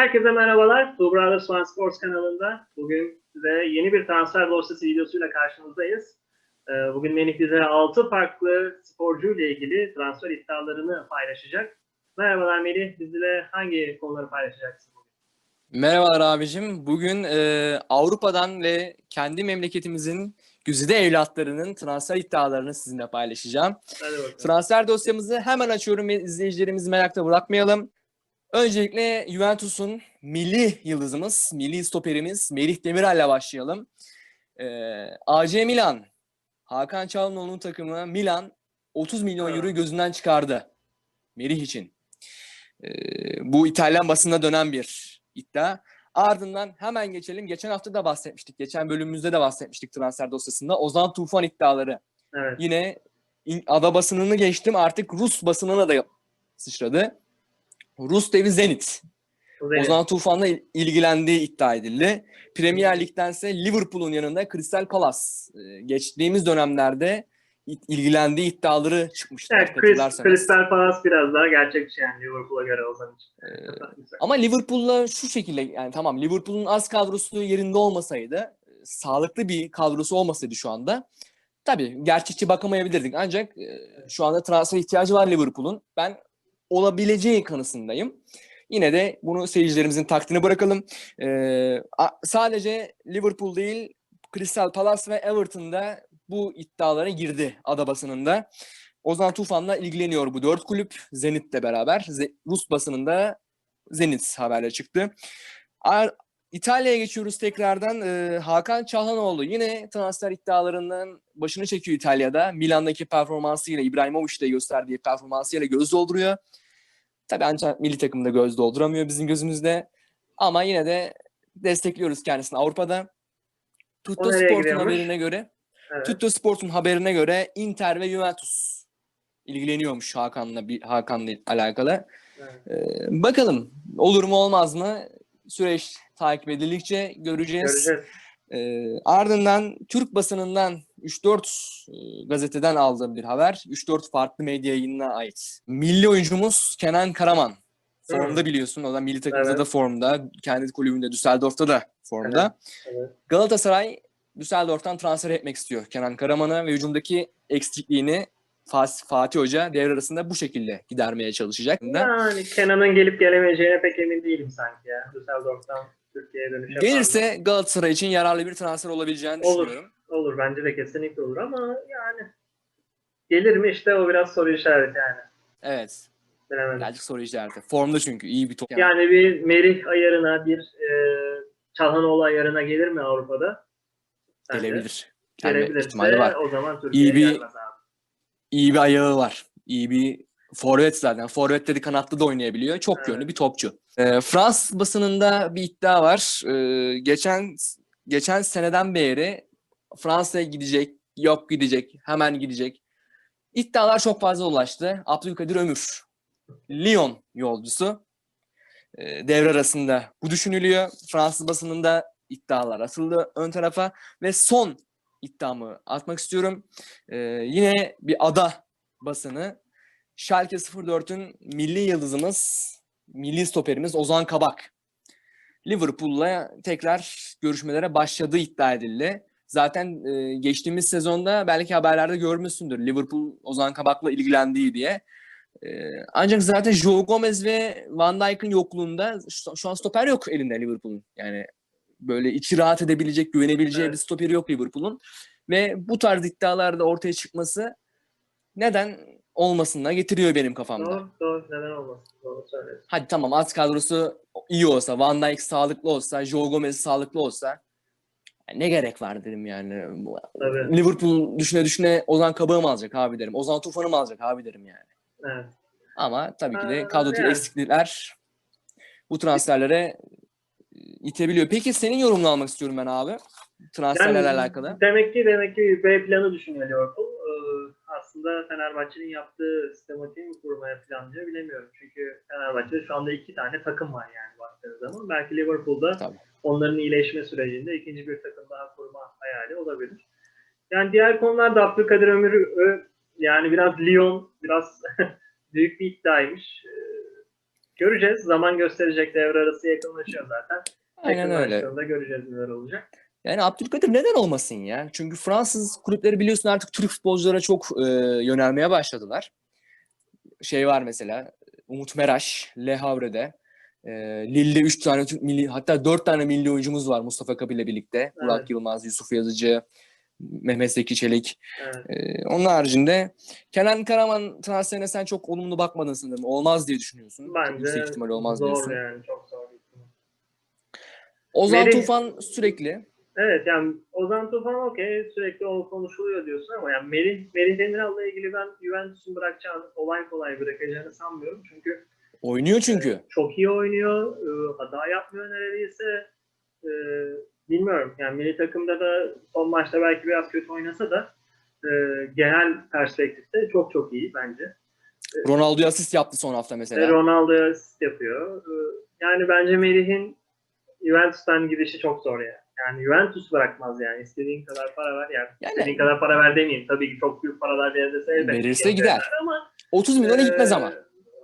Herkese merhabalar. Brothers One Sports kanalında bugün size yeni bir transfer dosyası videosuyla karşınızdayız. Ee, Bugün Melih bize 6 farklı sporcu ile ilgili transfer iddialarını paylaşacak. Merhabalar Melih, bizle hangi konuları paylaşacaksın bugün? Merhabalar abicim. Bugün e, Avrupa'dan ve kendi memleketimizin güzide evlatlarının transfer iddialarını sizinle paylaşacağım. Transfer dosyamızı hemen açıyorum izleyicilerimizi merakla bırakmayalım. Öncelikle Juventus'un milli yıldızımız, milli stoperimiz Melih Demirel'le başlayalım. E, AC Milan, Hakan Çalhanoğlu'nun takımı Milan 30 milyon euroyu gözünden çıkardı Melih için. E, bu İtalyan basında dönen bir iddia. Ardından hemen geçelim. Geçen hafta da bahsetmiştik. Geçen bölümümüzde de bahsetmiştik transfer dosyasında. Ozan Tufan iddiaları. Evet. Yine ada basınını geçtim. Artık Rus basınına da sıçradı. Rus devi Zenit. Kuzey. Ozan Tufan'la il- ilgilendiği iddia edildi. Premier Lig'dense Liverpool'un yanında Crystal Palace. Ee, Geçtiğimiz dönemlerde il- ilgilendiği iddiaları çıkmıştı. Evet, Chris. Crystal Palace biraz daha gerçekçi yani Liverpool'a göre Ozan için. Ee, Ama Liverpool'la şu şekilde yani tamam Liverpool'un az kadrosu yerinde olmasaydı, e, sağlıklı bir kadrosu olmasaydı şu anda tabii gerçekçi bakamayabilirdik. Ancak e, şu anda transfer ihtiyacı var Liverpool'un. Ben olabileceği kanısındayım. Yine de bunu seyircilerimizin takdine bırakalım. Ee, sadece Liverpool değil, Crystal Palace ve Everton'da bu iddialara girdi ada basınında. Ozan Tufan'la ilgileniyor bu dört kulüp Zenit'le beraber. Rus basınında Zenit haberle çıktı. İtalya'ya geçiyoruz tekrardan. Ee, Hakan Çalhanoğlu yine transfer iddialarından başını çekiyor İtalya'da. Milan'daki performansıyla, İbrahimovic'de gösterdiği performansıyla göz dolduruyor. Tabii ancak milli takımda göz dolduramıyor bizim gözümüzde. Ama yine de destekliyoruz kendisini Avrupa'da. Tutto Sport'un haberine göre Evet. Tutto Sport'un haberine göre Inter ve Juventus ilgileniyormuş Hakan'la bir Hakan'la alakalı. Evet. Ee, bakalım olur mu olmaz mı? Süreç takip edildikçe göreceğiz. Göreceğiz. Ee, ardından Türk basınından 3-4 e, gazeteden aldığım bir haber. 3-4 farklı medya yayınına ait. Milli oyuncumuz Kenan Karaman. Formda biliyorsun. O da milli takımda Evet. da formda. Kendi kulübünde Düsseldorf'ta da formda. Evet. Galatasaray Düsseldorf'tan transfer etmek istiyor Kenan Karaman'ı ve hücumdaki eksikliğini Fatih Hoca devre arasında bu şekilde gidermeye çalışacak. Yani Kenan'ın gelip gelemeyeceğine pek emin değilim sanki ya. Düsseldorf'tan Türkiye'ye dönüş? Gelirse Galatasaray için yararlı bir transfer olabileceğini Olur. düşünüyorum. Olur bence de kesinlikle olur ama yani gelir mi işte o biraz soru işareti yani. Evet. Bilemedim. Birazcık soru işareti. Formda çünkü iyi bir top. Yani bir Merih ayarına bir e, Çalhanoğlu ayarına gelir mi Avrupa'da? Bence gelebilir. Gelme Gelebilirse ihtimali var. o zaman Türkiye'ye İyi bir- gelmez abi. İyi bir ayağı var. İyi bir forvet zaten. Forvetleri de kanatlı da oynayabiliyor. Çok Evet. yönlü bir topçu. Ee, Fransız basınında bir iddia var. Ee, geçen geçen seneden beri Fransa'ya gidecek, yok gidecek, hemen gidecek. İddialar çok fazla ulaştı. Abdülkadir Ömür, Lyon yolcusu. Ee, devre arasında bu düşünülüyor. Fransız basınında iddialar atıldı ön tarafa ve son iddiamı atmak istiyorum. Ee, yine bir ada basını Schalke 04'ün milli yıldızımız, milli stoperimiz Ozan Kabak. Liverpool'la tekrar görüşmelere başladığı iddia edildi. Zaten e, geçtiğimiz sezonda belki haberlerde görmüşsündür. Liverpool Ozan Kabak'la ilgilendiği diye. E, ancak zaten Joe Gomez ve Van Dijk'ın yokluğunda şu, şu an stoper yok elinde Liverpool'un. Yani böyle içi rahat edebilecek, güvenebileceği Evet. bir stoperi yok Liverpool'un. Ve bu tarz iddialarda ortaya çıkması neden olmasına getiriyor benim kafamda. Doğru, doğru. Neden olmasın? Doğru söylüyorsun. Hadi tamam at kadrosu iyi olsa, Van Dijk sağlıklı olsa, Joe Gomez sağlıklı olsa ne gerek var dedim yani. Tabii. Liverpool düşüne düşüne Ozan Kabak'ı mı alacak abi derim. Ozan Tufan'ı mı alacak abi derim yani. Evet. Ama tabii ki de kadrodaki yani. eksiklikler bu transferlere itebiliyor. Peki senin yorumunu almak istiyorum ben abi. Transferlerle Yani alakalı. Demek ki demek ki B planı düşünüyor Liverpool. Ee, aslında Fenerbahçe'nin yaptığı sistematiği mi kurmaya planlıyor bilemiyorum. Çünkü Fenerbahçe'de şu anda iki tane takım var yani baktığınız zaman. Belki Liverpool'da Tabii. onların iyileşme sürecinde ikinci bir takım daha kurma hayali olabilir. Yani diğer konularda Abdülkadir Ömür yani biraz Lyon, biraz büyük bir iddiaymış. Ee, göreceğiz. Zaman gösterecek devre arası yakınlaşıyor zaten. Aynen öyle. Göreceğiz neler olacak. Yani Abdülkadir neden olmasın ya? Çünkü Fransız kulüpleri biliyorsun artık Türk futbolculara çok e, yönelmeye başladılar. Şey var mesela Umut Meraş, Le Havre'de. E, Lille'de 3 tane Türk milli hatta 4 tane milli oyuncumuz var Mustafa Kapı ile birlikte. Burak Evet. Yılmaz, Yusuf Yazıcı, Mehmet Zeki Çelik. Evet. E, onun haricinde Kenan Karaman transferine sen çok olumlu bakmadın sanırım. Olmaz diye düşünüyorsun. Bence Yüksek ihtimal olmaz zor diyorsun. yani çok zor. Ozan Melih- Tufan sürekli. Evet yani Ozan Tufan okey sürekli o konuşuluyor diyorsun ama yani Melih, Melih Demiral'la ilgili ben Juventus'un bırakacağını kolay kolay bırakacağını sanmıyorum. Çünkü Oynuyor çünkü. çok iyi oynuyor, e, hata yapmıyor neredeyse. E, bilmiyorum yani milli takımda da son maçta belki biraz kötü oynasa da e, genel perspektifte çok çok iyi bence. Ronaldo'ya asist yaptı son hafta Ve mesela. Ronaldo'ya asist yapıyor. E, yani bence Melih'in Juventus'tan gidişi çok zor yani. Yani Juventus bırakmaz yani. İstediğin kadar para ver. Yani, Yani- istediğin kadar para ver demeyeyim. Tabii ki çok büyük paralar verirse elbette. Verirse gider. Ama, 30 milyona gitmez e, ama.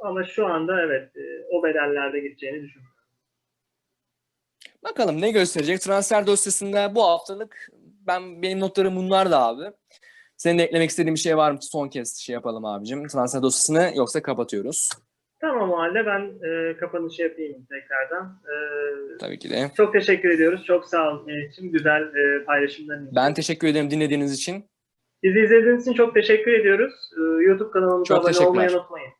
Ama şu anda evet e, o bedellerde gideceğini düşünüyorum. Bakalım ne gösterecek. Transfer dosyasında bu haftalık ben benim notlarım bunlar da abi. Senin de eklemek istediğin bir şey var mı? Son kez şey yapalım abicim. Transfer dosyasını yoksa kapatıyoruz. Tamam o halde ben e, kapanışı yapayım tekrardan. E, Tabii ki de. çok teşekkür ediyoruz. Çok sağ olun Melih için güzel e, paylaşımların için. Ben teşekkür ederim dinlediğiniz için. Bizi izlediğiniz için çok teşekkür ediyoruz. E, YouTube kanalımıza Çok abone olmayı unutmayın.